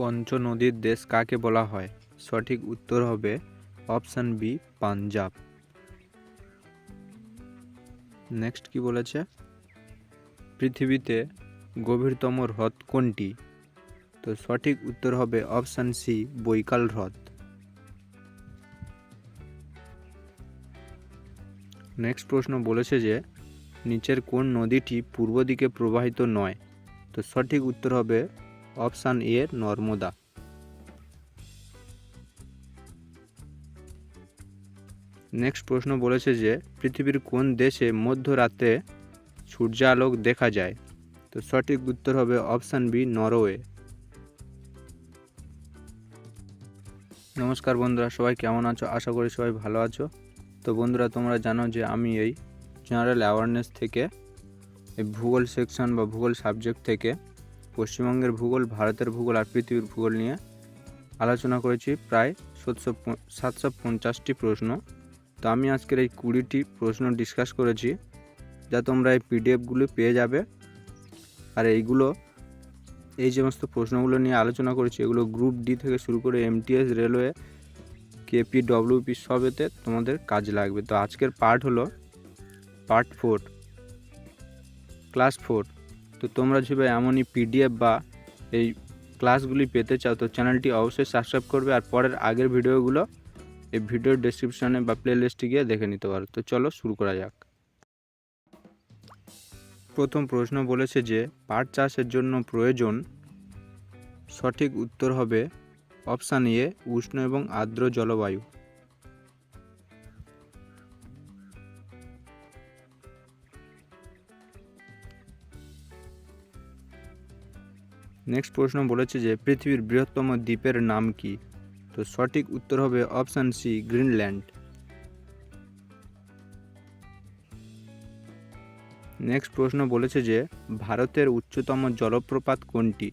পঞ্চ নদীর দেশ কাকে বলা হয়? সঠিক উত্তর হবে অপশান বি, পাঞ্জাব। নেক্সট কি বলেছে? পৃথিবীতে গভীরতম হ্রদ কোনটি? তো সঠিক উত্তর হবে অপশান সি, বৈকাল হ্রদ। নেক্সট প্রশ্ন বলেছে যে, নিচের কোন নদীটি পূর্ব দিকে প্রবাহিত নয়? তো সঠিক উত্তর হবে অপশান এ, নর্মদা। নেক্সট প্রশ্ন বলেছে যে, পৃথিবীর কোন দেশে মধ্যরাতে সূর্যালোক দেখা যায়? তো সঠিক উত্তর হবে অপশান বি, নরওয়ে। নমস্কার বন্ধুরা, সবাই কেমন আছো? আশা করি সবাই ভালো আছো। তো বন্ধুরা, তোমরা জানো যে আমি এই জেনারেল অ্যাওয়ারনেস থেকে, এই ভূগোল সেকশন বা ভূগোল সাবজেক্ট থেকে পশ্চিমবঙ্গের ভূগোল, ভারতের ভূগোল আর পৃথিবীর ভূগোল নিয়ে আলোচনা করেছি। প্রায় সাতশো সাতশো পঞ্চাশটি প্রশ্ন। তো আমি আজকের এই কুড়িটি প্রশ্ন ডিসকাস করেছি। যা তোমরা এই পিডিএফগুলো পেয়ে যাবে। আর এইগুলো, এই সমস্ত প্রশ্নগুলো নিয়ে আলোচনা করেছি। এগুলো গ্রুপ ডি থেকে শুরু করে এমটিএস রেলওয়ে কেপি ডব্লিউপি সবেতে তোমাদের কাজ লাগবে। তো আজকের পার্ট হলো পার্ট ফোর ক্লাস ফোর তো তোমরা যদি এমনই পিডিএফ বা এই ক্লাসগুলি পেতে চাও, তো চ্যানেলটি অবশ্যই সাবস্ক্রাইব করবে আর পরের আগের ভিডিওগুলো এই ভিডিওর ডেসক্রিপশনে বা প্লে লিস্টে গিয়ে দেখে নিতে পারো। তো চলো শুরু করা যাক। প্রথম প্রশ্ন বলেছে যে, পাট চাষের জন্য প্রয়োজন সঠিক উত্তর হবে অপশান এ উষ্ণ এবং আর্দ্র জলবায়ু। নেক্সট প্রশ্ন বলেছে যে পৃথিবীর বৃহত্তম দ্বীপের নাম কি? তো সঠিক উত্তর হবে অপশান সি, গ্রিনল্যান্ড। নেক্সট প্রশ্ন বলেছে যে ভারতের উচ্চতম জলপ্রপাত কোনটি?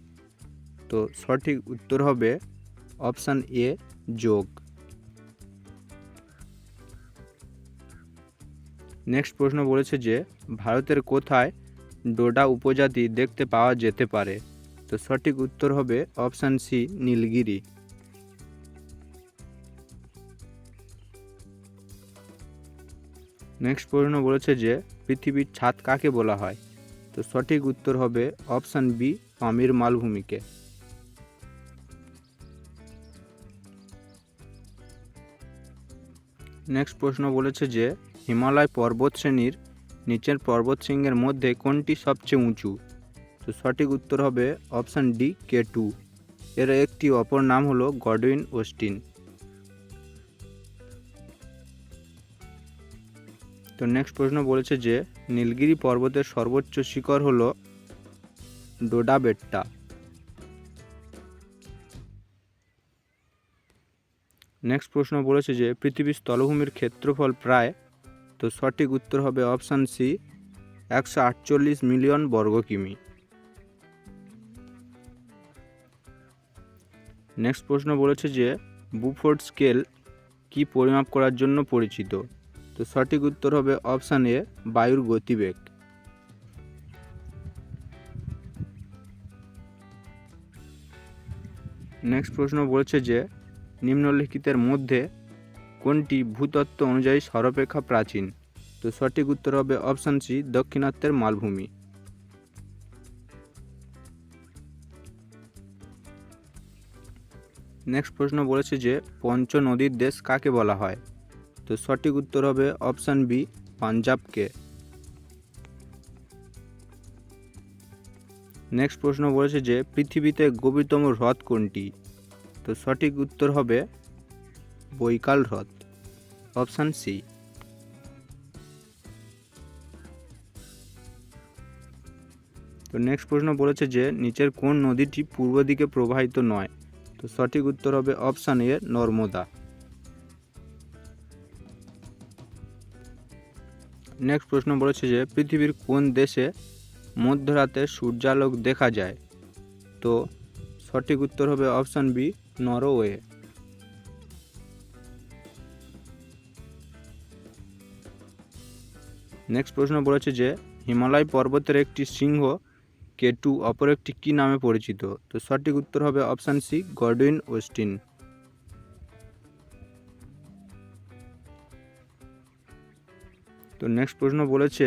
তো সঠিক উত্তর হবে অপশান এ, যোগ। নেক্সট প্রশ্ন বলেছে যে ভারতের কোথায় ডোডা উপজাতি দেখতে পাওয়া যেতে পারে? তো সঠিক উত্তর হবে অপশান সি, নীলগিরি। নেক্সট প্রশ্ন বলেছে যে, পৃথিবীর ছাদ কাকে বলা হয়? তো সঠিক উত্তর হবে অপশান বি পামির মালভূমিকে। নেক্সট প্রশ্ন বলেছে যে, হিমালয় পর্বত শ্রেণির নিচের পর্বতশৃঙ্গের মধ্যে কোনটি সবচেয়ে উঁচু? তো সঠিক উত্তর হবে অপশান ডি, কে টু। এর একটি অপর নাম হলো গডউইন ওস্টিন। তো নেক্সট প্রশ্ন বলেছে যে, নীলগিরি পর্বতের সর্বোচ্চ শিখর হল ডোডা বেট্টা নেক্সট প্রশ্ন বলেছে যে, পৃথিবীর স্থলভূমির ক্ষেত্রফল প্রায়, তো সঠিক উত্তর হবে অপশান সি, একশো আটচল্লিশ মিলিয়ন বর্গ কিমি। নেক্সট প্রশ্ন বলেছে যে বুফোর্ড স্কেল কি পরিমাপ করার জন্য পরিচিত? তো সঠিক উত্তর হবে অপশান এ বায়ুর গতিবেগ। নেক্সট প্রশ্ন বলেছে যে, নিম্নলিখিতের মধ্যে কোনটি ভূতত্ত্ব অনুযায়ী সর্বাপেক্ষা প্রাচীন? তো সঠিক উত্তর হবে অপশান সি দক্ষিণাত্যের মালভূমি। নেক্সট প্রশ্ন বলেছে যে পঞ্চ নদীর দেশ কাকে বলা হয়? তো সঠিক উত্তর হবে অপশান বি পাঞ্জাবকে। নেক্সট প্রশ্ন বলেছে যে পৃথিবীতে গভীরতম হ্রদ কোনটি? তো সঠিক উত্তর হবে বৈকাল হ্রদ। অপশান সি তো নেক্সট প্রশ্ন বলেছে যে নিচের কোন নদীটি পূর্ব দিকে প্রবাহিত নয়? তো সঠিক উত্তর হবে অপশান এ নর্মদা। নেক্সট প্রশ্ন বলেছে যে, পৃথিবীর কোন দেশে মধ্যরাতে সূর্যালোক দেখা যায়? তো সঠিক উত্তর হবে অপশান বি নরওয়ে। নেক্সট প্রশ্ন বলেছে যে, হিমালয় পর্বতের একটি সিংহ কে টু অপর একটি কী নামে পরিচিত? তো সঠিক উত্তর হবে অপশান সি গডউইন ওয়েস্টিন তো নেক্সট প্রশ্ন বলেছে,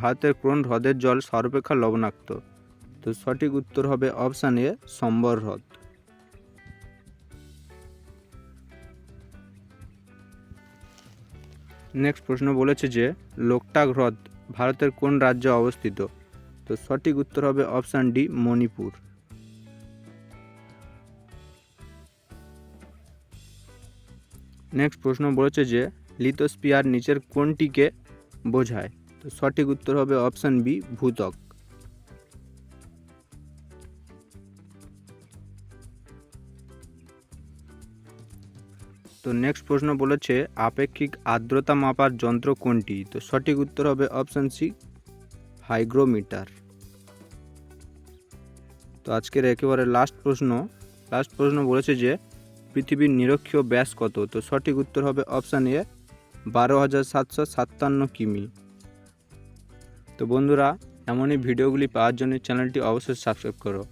ভারতের কোন হ্রদের জল সর্বাপেক্ষা লবণাক্ত? তো সঠিক উত্তর হবে অপশান এ সম্বর হ্রদ। নেক্সট প্রশ্ন বলেছে যে, লোকটাক হ্রদ ভারতের কোন রাজ্যে অবস্থিত? তো সঠিক উত্তর হবে অপশান ডি, মণিপুর। নেক্সট প্রশ্ন বলেছে যে লিথোস্পিয়ার নিচের কোনটিকে বোঝায়? তো সঠিক উত্তর হবে অপশান বি, ভূতক। তো নেক্সট প্রশ্ন বলেছে, আপেক্ষিক আর্দ্রতা মাপার যন্ত্র কোনটি? তো সঠিক উত্তর হবে অপশান সি হাইগ্রোমিটার। তো আজকের একেবারে লাস্ট প্রশ্ন। লাস্ট প্রশ্ন বলেছে যে, পৃথিবীর নিরক্ষীয় ব্যাস কত? তো সঠিক উত্তর হবে অপশান এ বারো হাজার সাতশো সাতান্ন কিমি। তো বন্ধুরা, এমনই ভিডিওগুলি পাওয়ার জন্য চ্যানেলটি অবশ্যই সাবস্ক্রাইব করো।